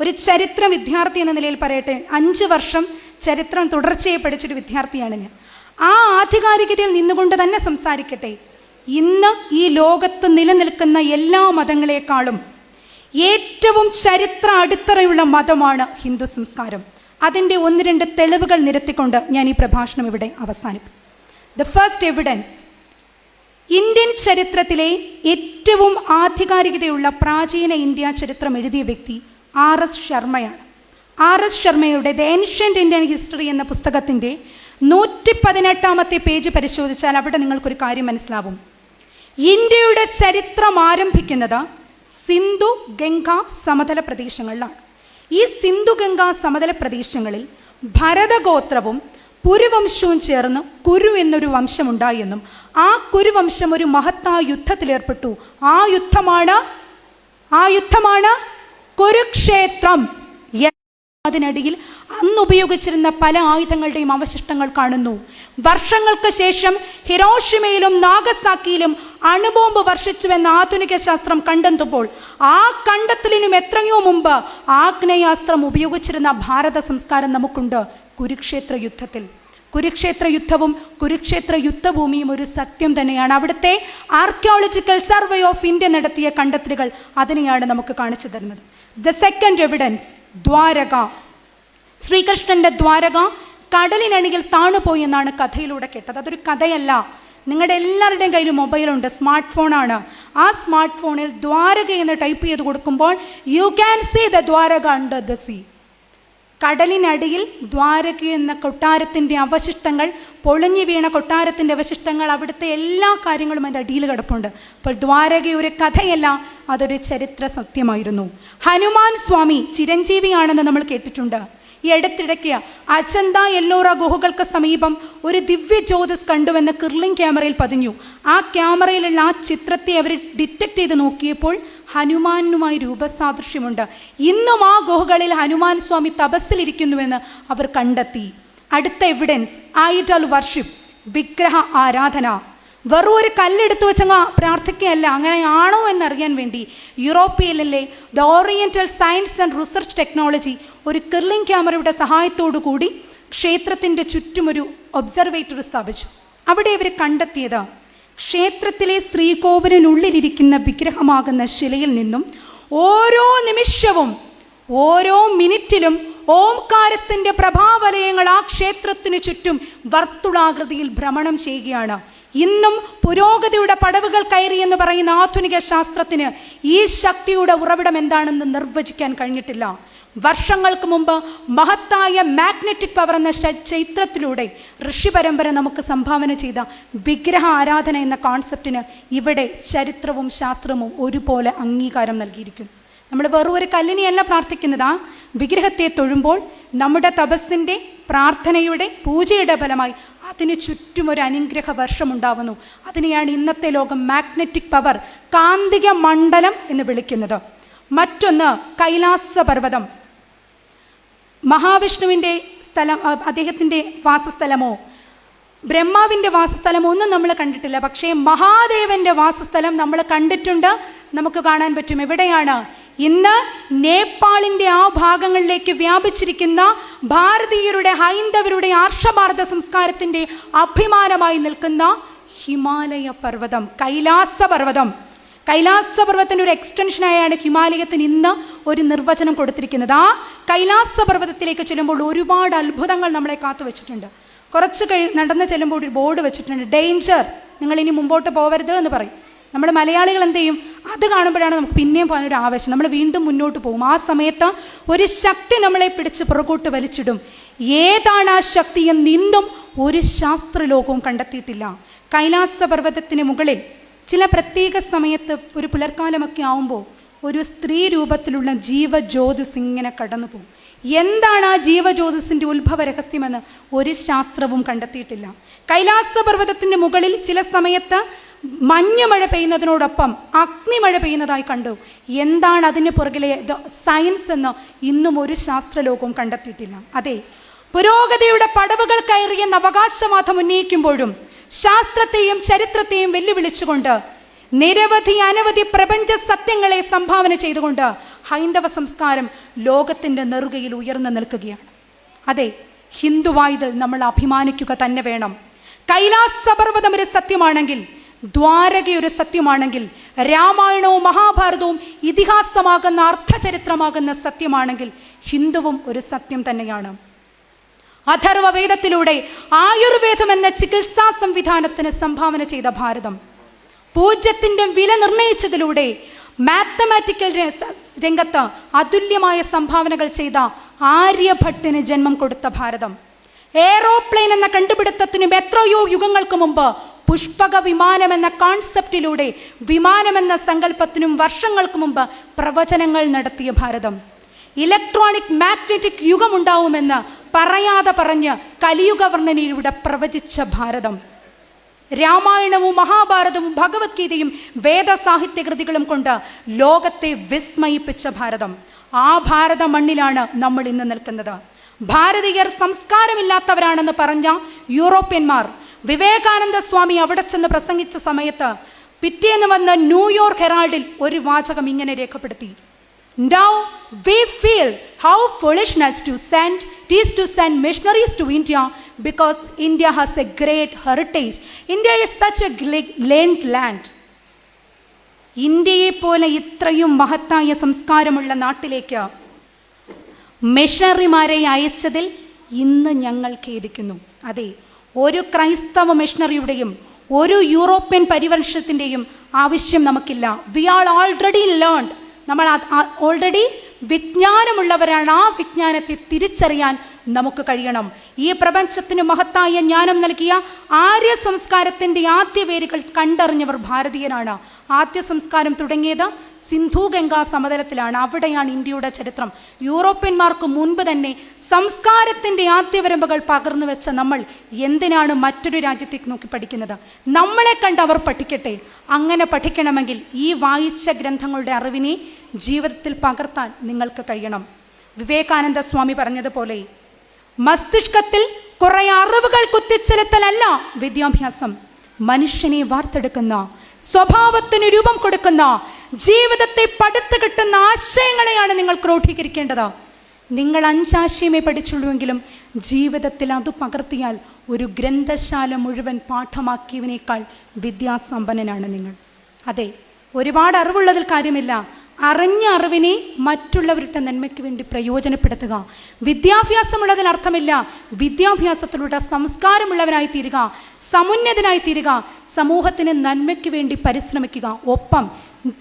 ഒരു ചരിത്ര വിദ്യാർത്ഥി എന്ന നിലയിൽ പറയട്ടെ അഞ്ച് വർഷം ചരിത്രം തുടർച്ചയായി പഠിച്ചൊരു വിദ്യാർത്ഥിയാണ് ഞാൻ. ആ ആധികാരികതയിൽ നിന്നുകൊണ്ട് തന്നെ സംസാരിക്കട്ടെ. ഇന്ന് ഈ ലോകത്ത് നിലനിൽക്കുന്ന എല്ലാ മതങ്ങളെക്കാളും ഏറ്റവും ചരിത്ര അടിത്തറയുള്ള മതമാണ് ഹിന്ദു സംസ്കാരം. അതിന്റെ ഒന്ന് രണ്ട് തെളിവുകൾ നിരത്തിക്കൊണ്ട് ഞാൻ ഈ പ്രഭാഷണം ഇവിടെ അവസാനിപ്പിക്കും. ദ ഫസ്റ്റ് എവിഡൻസ് ഇന്ത്യൻ ചരിത്രത്തിലെ ഏറ്റവും ആധികാരികതയുള്ള പ്രാചീന ഇന്ത്യ ചരിത്രം എഴുതിയ വ്യക്തി ആർ എസ് ശർമ്മയാണ്. ആർ എസ് ശർമ്മയുടെ ദ ഏൻഷ്യന്റ് ഇന്ത്യൻ ഹിസ്റ്ററി എന്ന പുസ്തകത്തിന്റെ നൂറ്റി പതിനെട്ടാമത്തെ പേജ് പരിശോധിച്ചാൽ അവിടെ നിങ്ങൾക്കൊരു കാര്യം മനസ്സിലാവും. ഇന്ത്യയുടെ ചരിത്രം ആരംഭിക്കുന്നത് സിന്ധു ഗംഗ സമതല പ്രദേശങ്ങളിലാണ്. ഈ സിന്ധു ഗംഗ സമതല പ്രദേശങ്ങളിൽ ഭരതഗോത്രവും പുരുവംശവും ചേർന്ന് കുരു എന്നൊരു വംശമുണ്ടായെന്നും ആ കുരുവംശം ഒരു മഹത്തായ യുദ്ധത്തിലേർപ്പെട്ടു. ആ യുദ്ധമാണ് ആ യുദ്ധമാണ് കുരുക്ഷേത്രം. അതിനടിയിൽ അന്ന് ഉപയോഗിച്ചിരുന്ന പല ആയുധങ്ങളുടെയും അവശിഷ്ടങ്ങൾ കാണുന്നു. വർഷങ്ങൾക്ക് ശേഷം ഹിരോഷിമയിലും നാഗസാക്കിയിലും അണുബോംബ് വർഷിച്ചുവെന്ന ആധുനിക ശാസ്ത്രം കണ്ടെത്തുമ്പോൾ ആ കണ്ടെത്തലിനും എത്രയോ മുമ്പ് ആഗ്നേയാസ്ത്രം ഉപയോഗിച്ചിരുന്ന ഭാരത സംസ്കാരം നമുക്കുണ്ട് കുരുക്ഷേത്ര യുദ്ധത്തിൽ കുരുക്ഷേത്ര യുദ്ധവും കുരുക്ഷേത്ര യുദ്ധഭൂമിയും ഒരു സത്യം തന്നെയാണ്. അവിടുത്തെ ആർക്കിയോളജിക്കൽ സർവേ ഓഫ് ഇന്ത്യ നടത്തിയ കണ്ടെത്തലുകൾ അതിനെയാണ് നമുക്ക് കാണിച്ചു തരുന്നത്. The second evidence Dwarka. ശ്രീകൃഷ്ണന്റെ ദ്വാരക കടലിനണിയിൽ താണുപോയി എന്നാണ് കഥയിലൂടെ കേട്ടത്. അതൊരു കഥയല്ല. നിങ്ങളുടെ എല്ലാവരുടെയും കയ്യിൽ മൊബൈലുണ്ട് സ്മാർട്ട് ഫോണാണ് ആ സ്മാർട്ട് ഫോണിൽ ദ്വാരക എന്ന് ടൈപ്പ് ചെയ്ത് കൊടുക്കുമ്പോൾ you can see the Dwarka under the sea കടലിനടിയിൽ Dwarka എന്ന കൊട്ടാരത്തിന്റെ അവശിഷ്ടങ്ങൾ പൊളിഞ്ഞു വീണ കൊട്ടാരത്തിന്റെ അവശിഷ്ടങ്ങൾ അവിടുത്തെ എല്ലാ കാര്യങ്ങളും അതിന്റെ അടിയിൽ കിടപ്പുണ്ട്. അപ്പോൾ ദ്വാരക ഒരു കഥയല്ല അതൊരു ചരിത്ര സത്യമായിരുന്നു. ഹനുമാൻ സ്വാമി ചിരഞ്ജീവിയാണെന്ന് നമ്മൾ കേട്ടിട്ടുണ്ട്. ഈ അടുത്തിടയ്ക്ക് അജന്ത എല്ലോറ ഗുഹകൾക്ക് സമീപം ഒരു ദിവ്യ ജ്യോതിസ് കണ്ടുവെന്ന് കിർലിംഗ് ക്യാമറയിൽ പതിഞ്ഞു. ആ ക്യാമറയിലുള്ള ആ ചിത്രത്തെ അവർ ഡിറ്റക്ട് ചെയ്ത് നോക്കിയപ്പോൾ ഹനുമാനുമായി രൂപസാദൃശ്യമുണ്ട്. ഇന്നും ആ ഗുഹകളിൽ ഹനുമാൻ സ്വാമി തപസ്സിലിരിക്കുന്നുവെന്ന് അവർ കണ്ടെത്തി. അടുത്ത എവിഡൻസ് ഐഡൽ വർഷിപ്പ് വിഗ്രഹ ആരാധന. വെറും ഒരു കല്ലെടുത്ത് വെച്ചങ്ങ പ്രാർത്ഥിക്കുകയല്ല അങ്ങനെയാണോ എന്നറിയാൻ വേണ്ടി. യൂറോപ്പിയയിലെ the oriental science and research technology ഒരു കിർലിംഗ് ക്യാമറയുടെ സഹായത്തോടു കൂടി ക്ഷേത്രത്തിന്റെ ചുറ്റുമൊരു ഒബ്സർവേറ്റർ സ്ഥാപിച്ചു. അവിടെ ഇവർ കണ്ടെത്തിയത് ക്ഷേത്രത്തിലെ ശ്രീകോവിലിനുള്ളിലിരിക്കുന്ന വിഗ്രഹമാകുന്ന ശിലയിൽ നിന്നും ഓരോ നിമിഷവും ഓരോ മിനിറ്റിലും ഓംകാരത്തിന്റെ പ്രഭാവലയങ്ങൾ ആ ക്ഷേത്രത്തിന് ചുറ്റും വർത്തുളാകൃതിയിൽ ഭ്രമണം ചെയ്യുകയാണ്. ഇന്നും പുരോഗതിയുടെ പടവുകൾ കയറി എന്ന് പറയുന്ന ആധുനിക ശാസ്ത്രത്തിന് ഈ ശക്തിയുടെ ഉറവിടം എന്താണെന്ന് നിർവചിക്കാൻ കഴിഞ്ഞിട്ടില്ല. വർഷങ്ങൾക്ക് മുമ്പ് മഹത്തായ മാഗ്നറ്റിക് പവർ എന്ന ചൈത്രത്തിലൂടെ ഋഷി പരമ്പര നമുക്ക് സംഭാവന ചെയ്ത വിഗ്രഹ ആരാധന എന്ന കോൺസെപ്റ്റിന് ഇവിടെ ചരിത്രവും ശാസ്ത്രവും ഒരുപോലെ അംഗീകാരം നൽകിയിരിക്കുന്നു. നമ്മൾ വെറും ഒരു കല്ലിനെയല്ല പ്രാർത്ഥിക്കുന്നത്. ആ വിഗ്രഹത്തെ തൊഴുമ്പോൾ നമ്മുടെ തപസ്സിന്റെ പ്രാർത്ഥനയുടെ പൂജയുടെ ഫലമായി അതിന് ചുറ്റും ഒരു അനുഗ്രഹ വർഷമുണ്ടാവുന്നു അതിനെയാണ് ഇന്നത്തെ ലോകം മാഗ്നറ്റിക് പവർ കാന്തിക മണ്ഡലം എന്ന് വിളിക്കുന്നത്. മറ്റൊന്ന് കൈലാസ പർവതം മഹാവിഷ്ണുവിന്റെ സ്ഥലം അദ്ദേഹത്തിന്റെ വാസസ്ഥലമോ? ബ്രഹ്മാവിന്റെ വാസസ്ഥലമോ ഒന്നും നമ്മൾ കണ്ടിട്ടില്ല. പക്ഷേ മഹാദേവന്റെ വാസസ്ഥലം നമ്മൾ കണ്ടിട്ടുണ്ട്. നമുക്ക് കാണാൻ പറ്റും. എവിടെയാണ്? ഇന്ന് നേപ്പാളിന്റെ ആ ഭാഗങ്ങളിലേക്ക് വ്യാപിച്ചിരിക്കുന്ന ഭാരതീയരുടെ ഹൈന്ദവരുടെ ആർഷഭാരത സംസ്കാരത്തിന്റെ അഭിമാനമായി നിൽക്കുന്ന ഹിമാലയ പർവതം കൈലാസ പർവതം. കൈലാസ പർവതത്തിന്റെ ഒരു എക്സ്റ്റൻഷനായാണ് ഹിമാലയത്തിന് ഇന്ന് ഒരു നിർവചനം കൊടുത്തിരിക്കുന്നത്. ആ കൈലാസ പർവതത്തിലേക്ക് ചെല്ലുമ്പോൾ ഒരുപാട് അത്ഭുതങ്ങൾ നമ്മളെ കാത്തു വെച്ചിട്ടുണ്ട്. കുറച്ച് കഴി നടന്ന് ചെല്ലുമ്പോൾ ഒരു ബോർഡ് വെച്ചിട്ടുണ്ട്. ഡേഞ്ചർ നിങ്ങൾ ഇനി മുമ്പോട്ട് പോകരുത് എന്ന് പറയും. നമ്മുടെ മലയാളികൾ എന്ത് ചെയ്യും? അത് കാണുമ്പോഴാണ് നമുക്ക് പിന്നെയും പോകാനൊരു ആവേശം. നമ്മൾ വീണ്ടും മുന്നോട്ട് പോകും. ആ സമയത്ത് ഒരു ശക്തി നമ്മളെ പിടിച്ച് പുറകോട്ട് വലിച്ചിടും. ഏതാണ് ആ ശക്തി എന്ന് ഒരു ശാസ്ത്രലോകവും കണ്ടെത്തിയിട്ടില്ല. കൈലാസ പർവതത്തിന് മുകളിൽ ചില പ്രത്യേക സമയത്ത് ഒരു പുലർക്കാലമൊക്കെ ആവുമ്പോൾ ഒരു സ്ത്രീ രൂപത്തിലുള്ള ജീവജ്യോതിസ് ഇങ്ങനെ കടന്നു പോകും. എന്താണ് ആ ജീവജ്യോതിസിന്റെ ഉത്ഭവ രഹസ്യമെന്ന് ഒരു ശാസ്ത്രവും കണ്ടെത്തിയിട്ടില്ല. കൈലാസ പർവതത്തിന്റെ മുകളിൽ ചില സമയത്ത് മഞ്ഞുമഴ പെയ്യുന്നതിനോടൊപ്പം അഗ്നിമഴ പെയ്യുന്നതായി കണ്ടു. എന്താണ് അതിന് പുറകിലെ സയൻസ് എന്ന് ഇന്നും ഒരു ശാസ്ത്രലോകവും കണ്ടെത്തിയിട്ടില്ല. അതെ പുരോഗതിയുടെ പടവുകൾ കയറിയെന്ന് അവകാശവാദം ഉന്നയിക്കുമ്പോഴും ശാസ്ത്രത്തെയും ചരിത്രത്തെയും വെല്ലുവിളിച്ചുകൊണ്ട് നിരവധി അനവധി പ്രപഞ്ച സത്യങ്ങളെ സംഭാവന ചെയ്തുകൊണ്ട് ഹൈന്ദവ സംസ്കാരം ലോകത്തിന്റെ നെറുകയിൽ ഉയർന്നു നിൽക്കുകയാണ്. അതെ ഹിന്ദുവായതിൽ നമ്മൾ അഭിമാനിക്കുക തന്നെ വേണം. കൈലാസപർവതം ഒരു സത്യമാണെങ്കിൽ ദ്വാരകയൊരു സത്യമാണെങ്കിൽ രാമായണവും മഹാഭാരതവും ഇതിഹാസമാകുന്ന അർത്ഥചരിത്രമാകുന്ന സത്യമാണെങ്കിൽ ഹിന്ദുവും ഒരു സത്യം തന്നെയാണ്. അഥർവവേദത്തിലൂടെ ആയുർവേദം എന്ന ചികിത്സാ സംവിധാനത്തിന് സംഭാവന ചെയ്ത ഭാരതം. പൂജ്യത്തിന്റെ വില നിർണയിച്ചതിലൂടെ മാത്തമാറ്റിക്കൽ രംഗത്ത് അതുല്യമായ സംഭാവനകൾ ചെയ്ത ആര്യഭട്ടിന് ജന്മം കൊടുത്ത ഭാരതം. എയ്റോപ്ലെയിൻ എന്ന കണ്ടുപിടുത്തത്തിനും എത്രയോ യുഗങ്ങൾക്ക് മുമ്പ് പുഷ്പക വിമാനം എന്ന കോൺസെപ്റ്റിലൂടെ വിമാനം എന്ന സങ്കല്പത്തിനും വർഷങ്ങൾക്ക് മുമ്പ് പ്രവചനങ്ങൾ നടത്തിയ ഭാരതം. ഇലക്ട്രോണിക് മാഗ്നറ്റിക് യുഗമുണ്ടാവുമെന്ന് പറയാതെ പറഞ്ഞ് കലിയുഗ വർണനയിലൂടെ പ്രവചിച്ച ഭാരതം. രാമായണവും മഹാഭാരതവും ഭഗവത്ഗീതയും വേദസാഹിത്യ കൃതികളും കൊണ്ട് ലോകത്തെ വിസ്മയിപ്പിച്ച ഭാരതം. ആ ഭാരത മണ്ണിലാണ് നമ്മൾ ഇന്ന് നിൽക്കുന്നത്. ഭാരതീയർ സംസ്കാരമില്ലാത്തവരാണെന്ന് പറഞ്ഞ യൂറോപ്യന്മാർ വിവേകാനന്ദ സ്വാമി അവിടെ ചെന്ന് പ്രസംഗിച്ച സമയത്ത് പിറ്റേന്ന് വന്ന ന്യൂയോർക്ക് ഹെറാൾഡിൽ ഒരു വാചകം ഇങ്ങനെ രേഖപ്പെടുത്തി. Now we feel how foolishness to it is to send missionaries to India because India has a great heritage. India is such a land land. ഇന്ത്യയെ പോലെ ഇത്രയും മഹത്തായ സംസ്കാരമുള്ള നാട്ടിലേക്ക് മിഷണറിമാരെ അയച്ചതിൽ ഇന്ന് ഞങ്ങൾ ഖേദിക്കുന്നു അതെ ഒരു ക്രൈസ്തവ മിഷണറിയുടെയും ഒരു യൂറോപ്യൻ പരിവർഷത്തിന്റെയും ആവശ്യം നമുക്കില്ല വി ആൾ ഓൾറെഡി ലേൺഡ് നമ്മൾ ഓൾറെഡി വിജ്ഞാനമുള്ളവരാണ് ആ വിജ്ഞാനത്തെ തിരിച്ചറിയാൻ നമുക്ക് കഴിയണം. ഈ പ്രപഞ്ചത്തിന് മഹത്തായ ജ്ഞാനം നൽകിയ ആര്യ സംസ്കാരത്തിന്റെ ആദ്യ വേരുകൾ കണ്ടറിഞ്ഞവർ ഭാരതീയനാണ്. ആദ്യ സംസ്കാരം തുടങ്ങിയത് സിന്ധു ഗംഗാ സമതലത്തിലാണ്. അവിടെയാണ് ഇന്ത്യയുടെ ചരിത്രം. യൂറോപ്യന്മാർക്ക് മുൻപ് തന്നെ സംസ്കാരത്തിന്റെ ആദ്യവരമ്പുകൾ പകർന്നു വെച്ച നമ്മൾ എന്തിനാണ് മറ്റൊരു രാജ്യത്തേക്ക് നോക്കി പഠിക്കുന്നത്? നമ്മളെ കണ്ട് അവർ പഠിക്കട്ടെ. അങ്ങനെ പഠിക്കണമെങ്കിൽ ഈ വായിച്ച ഗ്രന്ഥങ്ങളുടെ അറിവിനെ ജീവിതത്തിൽ പകർത്താൻ നിങ്ങൾക്ക് കഴിയണം. വിവേകാനന്ദ സ്വാമി പറഞ്ഞതുപോലെ മസ്തിഷ്കത്തിൽ കുറെ അറിവുകൾ കുത്തിച്ചെലുത്തലല്ല വിദ്യാഭ്യാസം. മനുഷ്യനെ വാർത്തെടുക്കുന്ന സ്വഭാവത്തിന് രൂപം കൊടുക്കുന്ന ജീവിതത്തെ പടുത്തു കിട്ടുന്ന ആശയങ്ങളെയാണ് നിങ്ങൾ ക്രോഡീകരിക്കേണ്ടത്. നിങ്ങൾ അഞ്ചാശയമേ പഠിച്ചുള്ളൂവെങ്കിലും ജീവിതത്തിൽ അത് പകർത്തിയാൽ ഒരു ഗ്രന്ഥശാല മുഴുവൻ പാഠമാക്കിയവനേക്കാൾ വിദ്യാസമ്പന്നനാണ് നിങ്ങൾ. അതെ ഒരുപാട് അറിവുള്ളതിൽ കാര്യമില്ല. അറിഞ്ഞ അറിവിനെ മറ്റുള്ളവരുടെ നന്മയ്ക്ക് വേണ്ടി പ്രയോജനപ്പെടുത്തുക. വിദ്യാഭ്യാസമുള്ളതിൽ അർത്ഥമില്ല. വിദ്യാഭ്യാസത്തിലൂടെ സംസ്കാരമുള്ളവനായി തീരുക. സമുന്നതനായി തീരുക. സമൂഹത്തിന് നന്മയ്ക്ക് വേണ്ടി പരിശ്രമിക്കുക. ഒപ്പം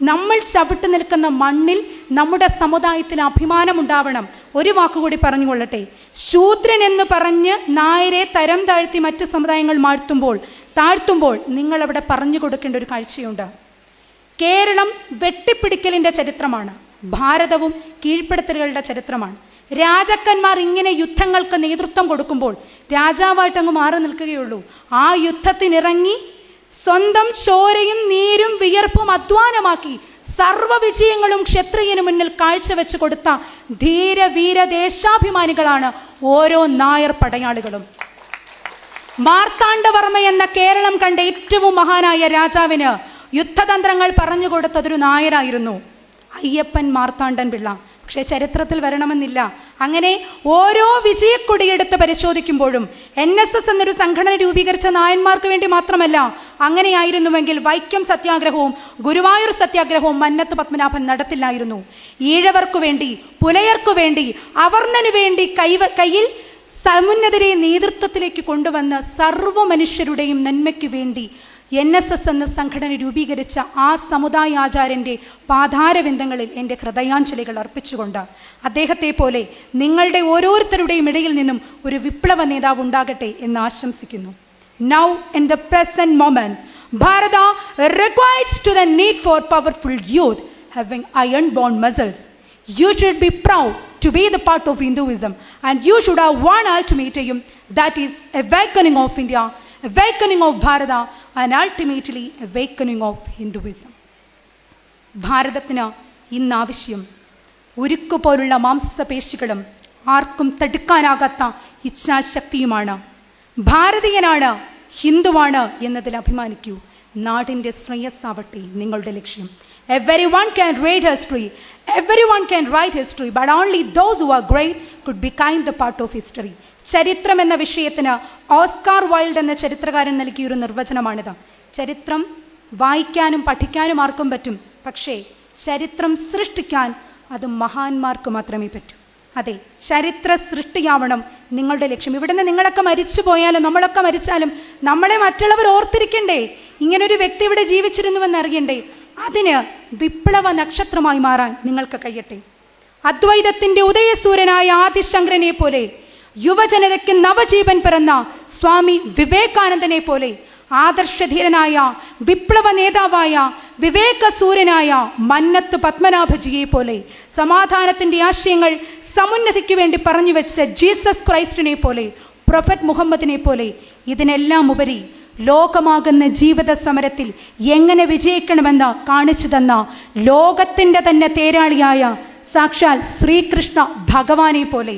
നമ്മൾ ചവിട്ട് നിൽക്കുന്ന മണ്ണിൽ നമ്മുടെ സമുദായത്തിൽ അഭിമാനമുണ്ടാവണം. ഒരു വാക്കുകൂടി പറഞ്ഞുകൊള്ളട്ടെ. ശൂദ്രൻ എന്ന് പറഞ്ഞ് നായരെ തരം താഴ്ത്തി മറ്റ് സമുദായങ്ങൾ മാഴ്ത്തുമ്പോൾ താഴ്ത്തുമ്പോൾ നിങ്ങൾ അവിടെ പറഞ്ഞു കൊടുക്കേണ്ട ഒരു കാഴ്ചയുണ്ട്. കേരളം വെട്ടിപ്പിടിക്കലിന്റെ ചരിത്രമാണ്. ഭാരതവും കീഴ്പ്പെടുത്തലുകളുടെ ചരിത്രമാണ്. രാജാക്കന്മാർ ഇങ്ങനെ യുദ്ധങ്ങൾക്ക് നേതൃത്വം കൊടുക്കുമ്പോൾ രാജാവായിട്ടങ്ങ് മാറി നിൽക്കുകയുള്ളൂ. ആ യുദ്ധത്തിനിറങ്ങി സ്വന്തം ചോരയും നീരും വിയർപ്പും അധ്വാനമാക്കി സർവ വിജയങ്ങളും ക്ഷത്രിയന് മുന്നിൽ കാഴ്ചവെച്ച് കൊടുത്ത ധീരവീര ദേശാഭിമാനികളാണ് ഓരോ നായർ പടയാളികളും. മാർത്താണ്ഡവർമ്മ എന്ന കേരളം കണ്ട ഏറ്റവും മഹാനായ രാജാവിന് യുദ്ധതന്ത്രങ്ങൾ പറഞ്ഞു കൊടുത്തതൊരു നായരായിരുന്നു അയ്യപ്പൻ മാർത്താണ്ഡൻ പിള്ള പക്ഷേ ചരിത്രത്തിൽ വരണമെന്നില്ല. അങ്ങനെ ഓരോ വിജയക്കൊടിയെടുത്ത് പരിശോധിക്കുമ്പോഴും എൻ എസ് എസ് എന്നൊരു സംഘടന രൂപീകരിച്ച നായന്മാർക്ക് വേണ്ടി മാത്രമല്ല അങ്ങനെയായിരുന്നുവെങ്കിൽ വൈക്കം സത്യാഗ്രഹവും ഗുരുവായൂർ സത്യാഗ്രഹവും മന്നത്ത് പത്മനാഭൻ നടത്തില്ലായിരുന്നു. ഈഴവർക്കു വേണ്ടി പുലയർക്കു വേണ്ടി അവർണനു വേണ്ടി കൈവ കയ്യിൽ സമുന്നതരെ നേതൃത്വത്തിലേക്ക് കൊണ്ടുവന്ന് സർവ മനുഷ്യരുടെയും നന്മയ്ക്ക് വേണ്ടി എൻ എസ് എസ് എന്ന സംഘടന രൂപീകരിച്ച ആ സമുദായ ആചാര്യന്റെ പാതാരവിന്ദങ്ങളിൽ എന്റെ ഹൃദയാഞ്ജലികൾ അർപ്പിച്ചുകൊണ്ട് അദ്ദേഹത്തെ പോലെ നിങ്ങളുടെ ഓരോരുത്തരുടെയും ഇടയിൽ നിന്നും ഒരു വിപ്ലവ നേതാവ് ഉണ്ടാകട്ടെ എന്ന് ആശംസിക്കുന്നു. Now in the present moment Bharata requires to the need for powerful youth having iron bone muscles should be proud to be be part of of and you should have one one that is a awakening of India a of Bharata and ultimately awakening of Hinduism ഭാരതത്തിന് ഇന്ന് ആവശ്യം. ഉരുക്കു പോലുള്ള മാംസപേശികളും ആർക്കും തടുക്കാനാകാത്ത ഇച്ഛാശക്തിയുമാണ്. ഭാരതീയനാണ് ഹിന്ദുവാണ് എന്നതിൽ അഭിമാനിക്കൂ. നാടിന്റെ ശ്രേയസ്സാവട്ടെ നിങ്ങളുടെ ലക്ഷ്യം. Everyone can read history Everyone can write history, but only those who are great could become the part of history. ചരിത്രം എന്ന വിഷയത്തിന് ഓസ്കാർ വൈൽഡ് എന്ന ചരിത്രകാരൻ നൽകിയൊരു നിർവചനമാണിത്. ചരിത്രം വായിക്കാനും പഠിക്കാനും ആർക്കും പറ്റും. പക്ഷേ ചരിത്രം സൃഷ്ടിക്കാൻ അത് മഹാന്മാർക്ക് മാത്രമേ പറ്റൂ. അതെ ചരിത്ര സൃഷ്ടിയാവണം നിങ്ങളുടെ ലക്ഷ്യം. ഇവിടുന്ന് നിങ്ങളൊക്കെ മരിച്ചു പോയാലും നമ്മളൊക്കെ മരിച്ചാലും നമ്മളെ മറ്റുള്ളവർ ഓർത്തിരിക്കണ്ടേ? ഇങ്ങനൊരു വ്യക്തി ഇവിടെ ജീവിച്ചിരുന്നുവെന്ന് അറിയണ്ടേ? അതിന് വിപ്ലവ നക്ഷത്രമായി മാറാൻ നിങ്ങൾക്ക് കഴിയട്ടെ. അദ്വൈതത്തിന്റെ ഉദയസൂര്യനായ ആദിശങ്കരനെ പോലെ യുവജനതയ്ക്ക് നവജീവൻ പിറന്ന സ്വാമി വിവേകാനന്ദനെ പോലെ ആദർശധീരനായ വിപ്ലവ നേതാവായ വിവേക സൂര്യനായ മന്നത്ത് പത്മനാഭജിയെ പോലെ സമാധാനത്തിന്റെ ആശയങ്ങൾ സമുന്നതിക്ക് വേണ്ടി പറഞ്ഞു വെച്ച ജീസസ് ക്രൈസ്റ്റിനെ പോലെ പ്രൊഫറ്റ് മുഹമ്മദിനെ പോലെ ഇതിനെല്ലാം ഉപരി ലോകമാകുന്ന ജീവിത സമരത്തിൽ എങ്ങനെ വിജയിക്കണമെന്ന് കാണിച്ചു തന്ന ലോകത്തിന്റെ തന്നെ തേരാളിയായ സാക്ഷാൽ ശ്രീകൃഷ്ണ ഭഗവാനെ പോലെ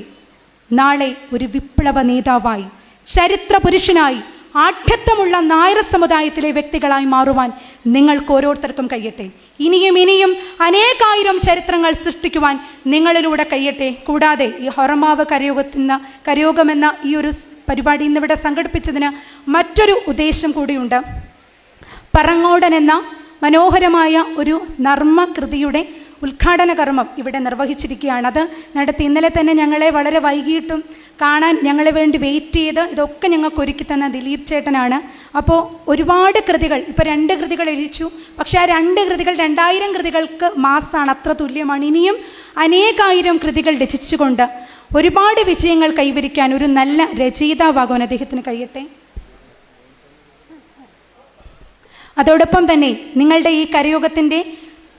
നാളെ ഒരു വിപ്ലവ നേതാവായി ചരിത്ര പുരുഷനായി ആഠ്യത്വമുള്ള നായർ സമുദായത്തിലെ വ്യക്തികളായി മാറുവാൻ നിങ്ങൾക്ക് ഓരോരുത്തർക്കും കഴിയട്ടെ. ഇനിയും ഇനിയും അനേകായിരം ചരിത്രങ്ങൾ സൃഷ്ടിക്കുവാൻ നിങ്ങളിലൂടെ കഴിയട്ടെ. കൂടാതെ ഈ ഹൊറമാവ് കരയോഗത്തിന് കരയോഗമെന്ന ഈ ഒരു പരിപാടി ഇന്നിവിടെ സംഘടിപ്പിച്ചതിന് മറ്റൊരു ഉദ്ദേശം കൂടിയുണ്ട്. പറങ്ങോടൻ എന്ന മനോഹരമായ ഒരു നർമ്മകൃതിയുടെ ഉദ്ഘാടന കർമ്മം ഇവിടെ നിർവഹിച്ചിരിക്കുകയാണ്. അത് നടത്തി ഇന്നലെ തന്നെ ഞങ്ങളെ വളരെ വൈകിട്ടും കാണാൻ ഞങ്ങളെ വേണ്ടി വെയിറ്റ് ചെയ്ത് ഇതൊക്കെ ഞങ്ങൾക്ക് ഒരുക്കി തന്ന ദിലീപ് ചേട്ടനാണ്. അപ്പോൾ ഒരുപാട് കൃതികൾ ഇപ്പോൾ രണ്ട് കൃതികൾ എഴുതിച്ചു. പക്ഷേ ആ രണ്ട് കൃതികൾ രണ്ടായിരം കൃതികൾക്ക് മാസമാണ് അത്ര തുല്യമാണ്. ഇനിയും അനേകായിരം കൃതികൾ രചിച്ചുകൊണ്ട് ഒരുപാട് വിജയങ്ങൾ കൈവരിക്കാൻ ഒരു നല്ല രചയിതാവാകുവാൻ അദ്ദേഹത്തിന് കഴിയട്ടെ? അതോടൊപ്പം തന്നെ നിങ്ങളുടെ ഈ കരയോഗത്തിന്റെ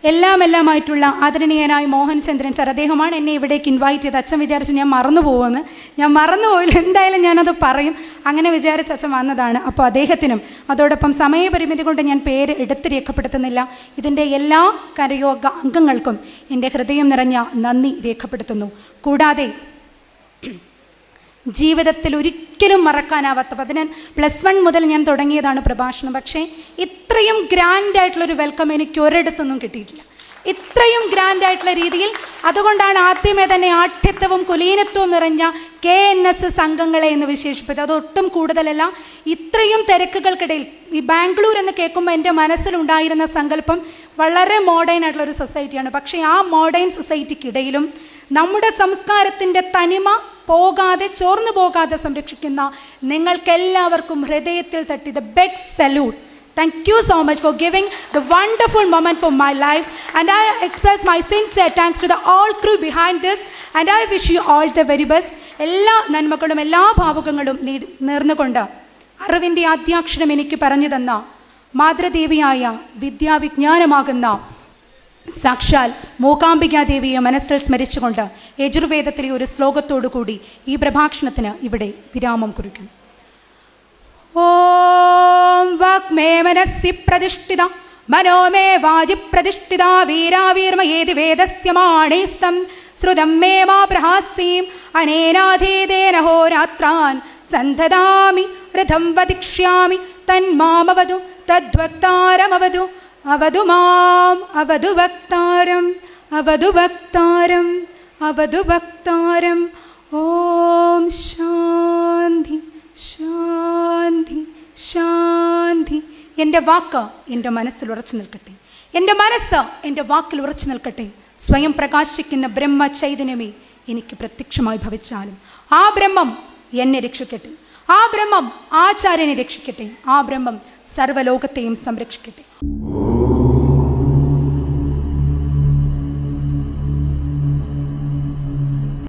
എല്ലാം എല്ലാമായിട്ടുള്ള ആദരണീയനായ മോഹൻ ചന്ദ്രൻ സർ അദ്ദേഹമാണ് എന്നെ ഇവിടേക്ക് ഇൻവൈറ്റ് ചെയ്ത്. അച്ഛൻ വിചാരിച്ചു ഞാൻ മറന്നു പോകുമെന്ന് ഞാൻ മറന്നു പോയില്ല. എന്തായാലും ഞാനത് പറയും. അങ്ങനെ വിചാരിച്ച അച്ഛൻ വന്നതാണ്. അപ്പോൾ അദ്ദേഹത്തിനും അതോടൊപ്പം സമയപരിമിതി കൊണ്ട് ഞാൻ പേര് എടുത്ത് രേഖപ്പെടുത്തുന്നില്ല. ഇതിന്റെ എല്ലാ കരയോഗ അംഗങ്ങൾക്കും എന്റെ ഹൃദയം നിറഞ്ഞ നന്ദി രേഖപ്പെടുത്തുന്നു. കൂടാതെ ജീവിതത്തിൽ ഒരിക്കലും മറക്കാനാവാത്ത അപ്പം അതിന് പ്ലസ് വൺ മുതൽ ഞാൻ തുടങ്ങിയതാണ് പ്രഭാഷണം. പക്ഷേ ഇത്രയും ഗ്രാൻഡ് ആയിട്ടുള്ളൊരു വെൽക്കം എനിക്ക് ഒരിടത്തൊന്നും കിട്ടിയിട്ടില്ല. ഇത്രയും ഗ്രാൻഡ് ആയിട്ടുള്ള രീതിയിൽ അതുകൊണ്ടാണ് ആദ്യമേ തന്നെ ആഠ്യത്വവും കുലീനത്വവും നിറഞ്ഞ കെ എൻ എസ് അംഗങ്ങളെ എന്ന് വിശേഷിപ്പിച്ചത്. അതൊട്ടും കൂടുതലല്ല ഇത്രയും തിരക്കുകൾക്കിടയിൽ ഈ ബാംഗ്ലൂർ എന്ന് കേൾക്കുമ്പോൾ എന്റെ മനസ്സിലുണ്ടായിരുന്ന സങ്കല്പം വളരെ മോഡേൺ ആയിട്ടുള്ള ഒരു സൊസൈറ്റിയാണ് പക്ഷേ ആ മോഡേൺ സൊസൈറ്റിക്കിടയിലും നമ്മുടെ സംസ്കാരത്തിന്റെ തനിമ പോകാതെ ചോർന്നു പോകാതെ സംരക്ഷിക്കുന്ന നിങ്ങൾക്കെല്ലാവർക്കും ഹൃദയത്തിൽ തട്ടി the big salute thank you so much for giving the wonderful moment for my life and I express my since thanks to the all crew behind this and I wish you all the very best എല്ലാ നന്മകളും എല്ലാ ഭാവുകങ്ങളും നീ നേർന്നുകൊണ്ട് അറിവിന്റെ ആദ്യാക്ഷരം എനിക്ക് പറഞ്ഞു തന്ന മാതൃദേവിയായ വിദ്യാവിജ്ഞാനമാകുന്ന സാക്ഷാൽ മൂകാംബികാദേവിയെ മനസ്സിൽ സ്മരിച്ചുകൊണ്ട് യജുർവേദത്തിലെ ഒരു ശ്ലോകത്തോടു കൂടി ഈ പ്രഭാഷണത്തിന് ഇവിടെ വിരാമം കുറിക്കും. ഓം വാഗ്മേ മനസ്സി പ്രതിഷ്ഠിത മനോമേ വാജി പ്രതിഷ്ഠിത വീരാവീർമയേതി വേദസ്യ മാണേസ്തം ശ്രുതം മേ മാ പ്രഹാസ്യീം അനേനാധീതേന ഹോരാത്രാൻ സന്ധദാമി രഥം വധിക്ഷ്യാമി തന്മാമവതു തദ്വക്താരമവതു അവതു മാം അവതു വക്താരം അവതു വക്താരം അവതു വക്താരം. ഓം ശാന്തി ശാന്തി ശാന്തി. എന്റെ വാക്ക് എന്റെ മനസ്സിൽ ഉറച്ചു നിൽക്കട്ടെ. എന്റെ മനസ്സ് എന്റെ വാക്കിൽ ഉറച്ചു നിൽക്കട്ടെ. സ്വയം പ്രകാശിക്കുന്ന ബ്രഹ്മ ചൈതന്യമേ എനിക്ക് പ്രത്യക്ഷമായി ഭവിച്ചാലും ആ ബ്രഹ്മം എന്നെ രക്ഷിക്കട്ടെ. ആ ബ്രഹ്മം ആചാര്യനെ രക്ഷിക്കട്ടെ. ആ ബ്രഹ്മം സർവലോകത്തെയും സംരക്ഷിക്കട്ടെ.